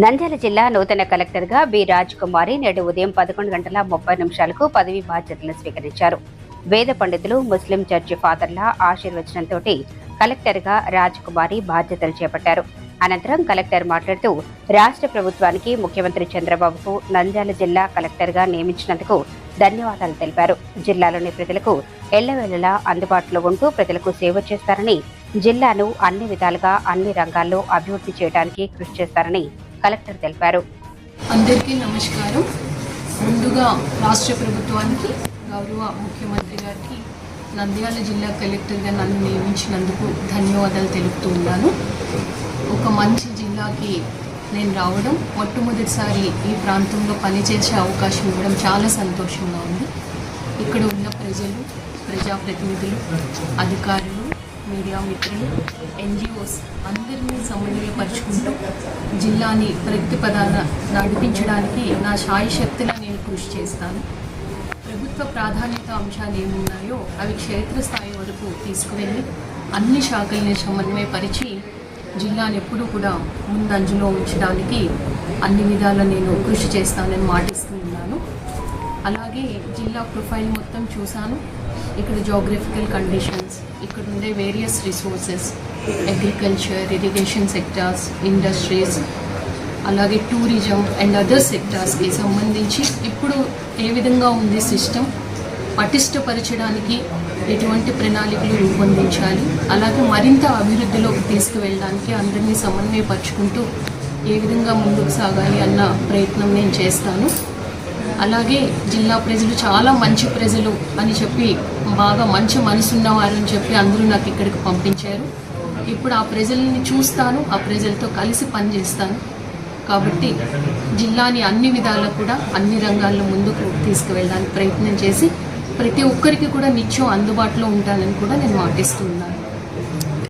నంద్యాల జిల్లా నూతన కలెక్టర్గా బి రాజ్ కుమారి నేడు ఉదయం పదకొండు గంటల ముప్పై నిమిషాలకు పదవి బాధ్యతలు స్వీకరించారు. వేద పండితులు ముస్లిం చర్చి ఫాదర్ల ఆశీర్వచనంతో కలెక్టర్గా రాజ్కుమారి బాధ్యతలు చేపట్టారు. అనంతరం కలెక్టర్ మాట్లాడుతూ రాష్ట్ర ప్రభుత్వానికి ముఖ్యమంత్రి చంద్రబాబుకు నంద్యాల జిల్లా కలెక్టర్గా నియమించినందుకు ధన్యవాదాలు తెలిపారు. జిల్లాలోని ప్రజలకు ఎల్లవేళలా అందుబాటులో ఉంటూ ప్రజలకు సేవ చేస్తారని జిల్లాను అన్ని విధాలుగా అన్ని రంగాల్లో అభివృద్ధి చేయడానికి కృషి చేస్తారని కలెక్టర్ తెలిపారు. అందరికీ నమస్కారం. ముందుగా రాష్ట్ర ప్రభుత్వానికి గౌరవ ముఖ్యమంత్రి గారికి నంద్యాల జిల్లా కలెక్టర్గా నన్ను నియమించినందుకు ధన్యవాదాలు తెలుపుతూ ఉన్నాను. ఒక మంచి జిల్లాకి నేను రావడం మొట్టమొదటిసారి ఈ ప్రాంతంలో పనిచేసే అవకాశం ఇవ్వడం చాలా సంతోషంగా ఉంది. ఇక్కడ ఉన్న ప్రజలు ప్రజాప్రతినిధులు అధికారులు మీడియా మిత్రులు ఎన్జిఓస్ అందరినీ సమన్వయపరుచుకుంటూ జిల్లాని ప్రగతి పదాన నడిపించడానికి నా శాయి శక్తిని నేను కృషి చేస్తాను. ప్రభుత్వ ప్రాధాన్యత అంశాలు ఏమున్నాయో అవి క్షేత్రస్థాయి వరకు తీసుకువెళ్ళి అన్ని శాఖల్ని సమన్వయపరిచి జిల్లాను ఎప్పుడూ కూడా ముందంజలో ఉంచడానికి అన్ని విధాలు నేను కృషి చేస్తానని మాటిస్తున్నాను అలాగే జిల్లా ప్రొఫైల్ మొత్తం చూశాను. ఇక్కడ జోగ్రఫికల్ కండిషన్స్ ఇక్కడ ఉండే various resources agriculture irrigation sectors industries అలాగే టూరిజం అండ్ అదర్ సెక్టార్స్కి సంబంధించి ఇప్పుడు ఏ విధంగా ఉంది సిస్టమ్ పటిష్టపరచడానికి ఎటువంటి ప్రణాళికలు రూపొందించాలి అలాగే మరింత అభివృద్ధిలోకి తీసుకువెళ్ళడానికి అందరినీ సమన్వయపరుచుకుంటూ ఏ విధంగా ముందుకు సాగాలి అన్న ప్రయత్నం నేను చేస్తాను. అలాగే జిల్లా ప్రజలు చాలా మంచి ప్రజలు అని చెప్పి బాగా మంచి మనసున్నవారు అని చెప్పి అందరూ నాకు ఇక్కడికి పంపించారు. ఇప్పుడు ఆ ప్రజల్ని చూస్తాను ఆ ప్రజలతో కలిసి పనిచేస్తాను. కాబట్టి జిల్లాని అన్ని విధాలా కూడా అన్ని రంగాల్లో ముందుకు తీసుకువెళ్ళడానికి ప్రయత్నం చేసి ప్రతి ఒక్కరికి కూడా నిత్యం అందుబాటులో ఉంటానని కూడా నేను మాటిస్తున్నాను.